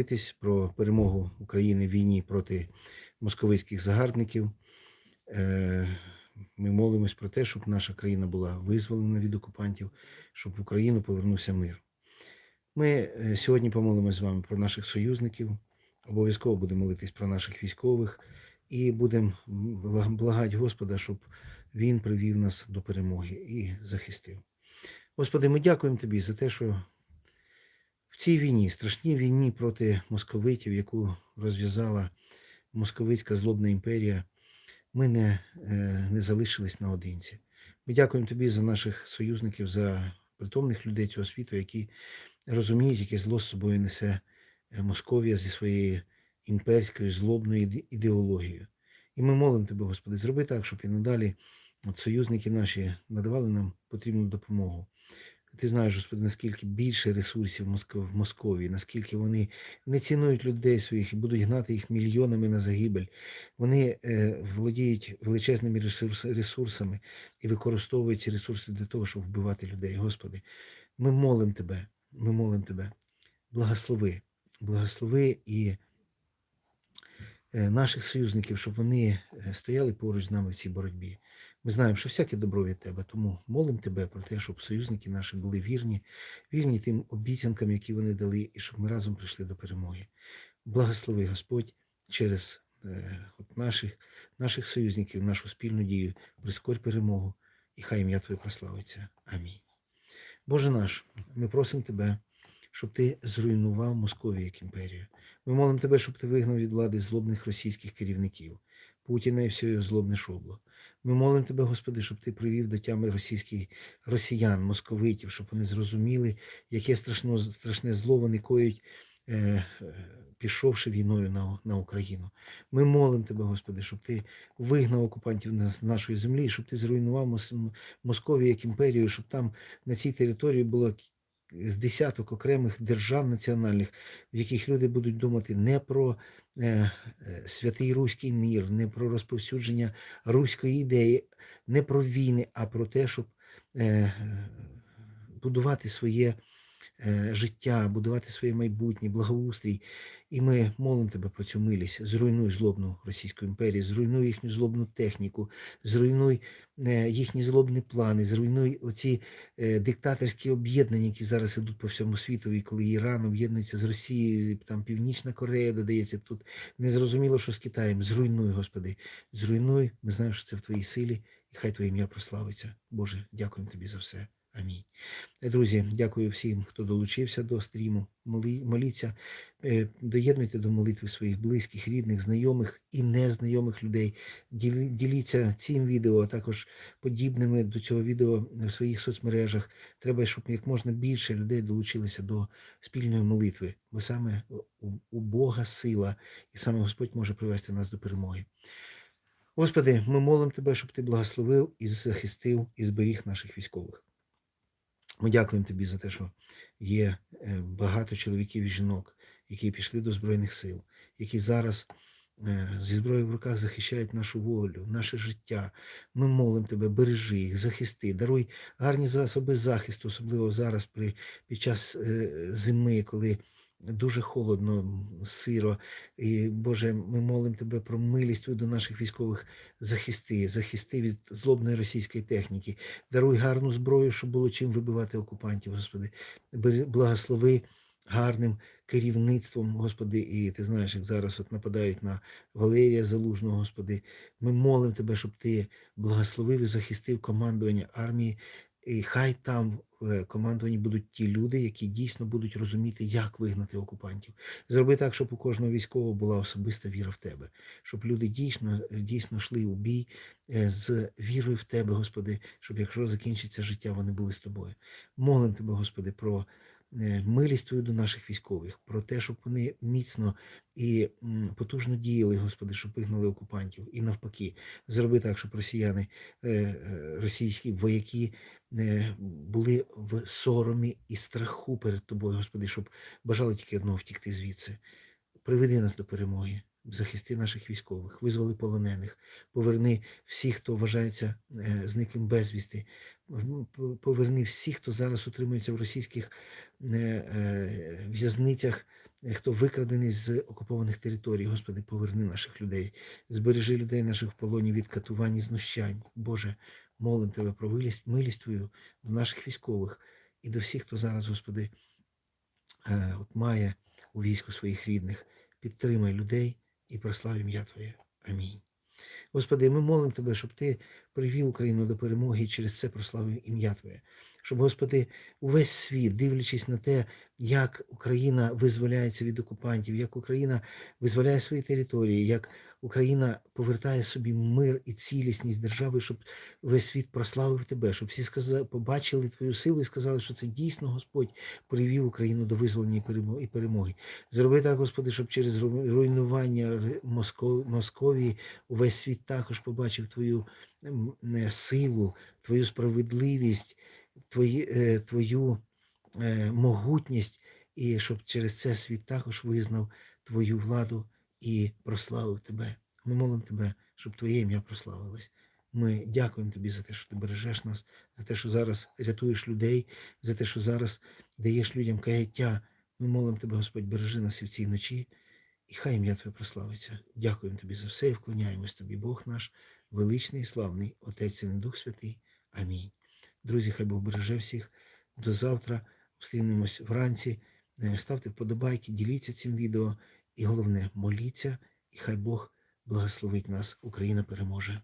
говоритись про перемогу України в війні проти московицьких загарбників. Е, Ми молимось про те, щоб наша країна була визволена від окупантів, щоб в Україну повернувся мир. Ми е, сьогодні помолимось з вами про наших союзників. Обов'язково будемо молитись про наших військових і будемо бла- благати Господа, щоб Він привів нас до перемоги і захистив. Господи, ми дякуємо Тобі за те, що цій війні, страшній війні проти московитів, яку розв'язала московицька злобна імперія, ми не, е, не залишились наодинці. Ми дякуємо тобі за наших союзників, за притомних людей цього світу, які розуміють, яке зло з собою несе е, Московія зі своєю імперською злобною ідеологією. І ми молимо тебе, Господи, зроби так, щоб і надалі от союзники наші надавали нам потрібну допомогу. Ти знаєш, Господи, наскільки більше ресурсів в Москов- Московії, наскільки вони не цінують людей своїх і будуть гнати їх мільйонами на загибель. Вони е, володіють величезними ресурс, ресурсами і використовують ці ресурси для того, щоб вбивати людей. Господи, ми молимо Тебе, ми молимо Тебе. Благослови, благослови і е, наших союзників, щоб вони е, стояли поруч з нами в цій боротьбі. Ми знаємо, що всяке добро від тебе, тому молимо тебе про те, щоб союзники наші були вірні, вірні тим обіцянкам, які вони дали, і щоб ми разом прийшли до перемоги. Благослови Господь через е, от наших, наших союзників, нашу спільну дію, прискорь перемогу, і хай ім'я Твоє прославиться. Амінь. Боже наш, ми просимо Тебе, щоб Ти зруйнував Московію як імперію. Ми молимо Тебе, щоб Ти вигнав від влади злобних російських керівників, Путіна і все його злобне шобло. Ми молимо Тебе, Господи, щоб Ти привів до тями російських росіян, московитів, щоб вони зрозуміли, яке страшно, страшне зло вони коють, е, е, пішовши війною на, на Україну. Ми молимо Тебе, Господи, щоб Ти вигнав окупантів з нашої землі, щоб Ти зруйнував Мос- Московію як імперію, щоб там на цій території було з десяток окремих держав національних, в яких люди будуть думати не про е, е, святий руський мір, не про розповсюдження руської ідеї, не про війни, а про те, щоб е, е, будувати своє життя, будувати своє майбутнє, благоустрій. І ми молимо тебе про цю милість. Зруйнуй злобну Російську імперію, зруйнуй їхню злобну техніку, зруйнуй е, їхні злобні плани, зруйнуй оці е, диктаторські об'єднання, які зараз ідуть по всьому світу, і коли Іран об'єднується з Росією, там Північна Корея додається, тут незрозуміло, що з Китаєм. Зруйнуй, Господи, зруйнуй. Ми знаємо, що це в Твоїй силі, і хай Твоє ім'я прославиться. Боже, дякуємо Тобі за все. Амінь. Е, Друзі, дякую всім, хто долучився до стріму. Моліться, е, доєднуйте до молитви своїх близьких, рідних, знайомих і незнайомих людей. Діліться цим відео, а також подібними до цього відео в своїх соцмережах. Треба, щоб як можна більше людей долучилися до спільної молитви, бо саме у, Бога сила, і саме Господь може привести нас до перемоги. Господи, ми молимо Тебе, щоб Ти благословив і захистив і зберіг наших військових. Ми дякуємо тобі за те, що є е, багато чоловіків і жінок, які пішли до Збройних сил, які зараз е, зі зброєю в руках захищають нашу волю, наше життя. Ми молимо тебе, бережи їх, захисти, даруй гарні засоби захисту, особливо зараз при, під час е, зими, коли дуже холодно, сиро. І, Боже, ми молимо тебе про милість до наших військових захисти, захисти від злобної російської техніки. Даруй гарну зброю, щоб було чим вибивати окупантів, Господи. Благослови гарним керівництвом, Господи, і ти знаєш, як зараз от нападають на Валерія Залужного, Господи. Ми молимо Тебе, щоб Ти благословив і захистив командування армії. І хай там в командуванні будуть ті люди, які дійсно будуть розуміти, як вигнати окупантів. Зроби так, щоб у кожного військового була особиста віра в тебе, щоб люди дійсно, дійсно йшли у бій е, з вірою в тебе, Господи, щоб якщо закінчиться життя, вони були з тобою. Молим тебе, Господи, про е, милість Твою до наших військових, про те, щоб вони міцно і потужно діяли, Господи, щоб вигнали окупантів. І навпаки, зроби так, щоб росіяни, е, е, російські вояки були в соромі і страху перед тобою, Господи, щоб бажали тільки одного втікти звідси. Приведи нас до перемоги, захисти наших військових, визволи полонених, поверни всіх, хто вважається зниклим безвісти, поверни всіх, хто зараз утримується в російських е, е, в'язницях е, хто викрадений з окупованих територій. Господи, поверни наших людей, збережи людей наших в полоні від катувань і знущань. Боже, молим Тебе про вилість, милість Твою до наших військових і до всіх, хто зараз, Господи, от має у війську своїх рідних. Підтримай людей і прослав ім'я Твоє. Амінь. Господи, ми молимо Тебе, щоб Ти привів Україну до перемоги і через це прославив ім'я Твоє. Щоб, Господи, увесь світ, дивлячись на те, як Україна визволяється від окупантів, як Україна визволяє свої території, як Україна повертає собі мир і цілісність держави, щоб весь світ прославив Тебе, щоб всі сказали, побачили Твою силу і сказали, що це дійсно Господь привів Україну до визволення і перемоги. Зроби так, Господи, щоб через руйнування Московії увесь світ також побачив Твою силу, Твою справедливість, твої, е, Твою е, могутність, і щоб через це світ також визнав Твою владу і прославив Тебе. Ми молимо Тебе, щоб Твоє ім'я прославилось. Ми дякуємо Тобі за те, що ти бережеш нас, за те, що зараз рятуєш людей, за те, що зараз даєш людям каяття. Ми молимо Тебе, Господь, бережи нас і в цій ночі, і хай ім'я Твоє прославиться. Дякуємо Тобі за все і вклоняємось Тобі, Бог наш, величний і славний, Отець і Дух Святий. Амінь. Друзі, хай Бог береже всіх. До завтра. Встрінемось вранці. Е, Ставте вподобайки, діліться цим відео. І головне, моліться, і хай Бог благословить нас. Україна переможе.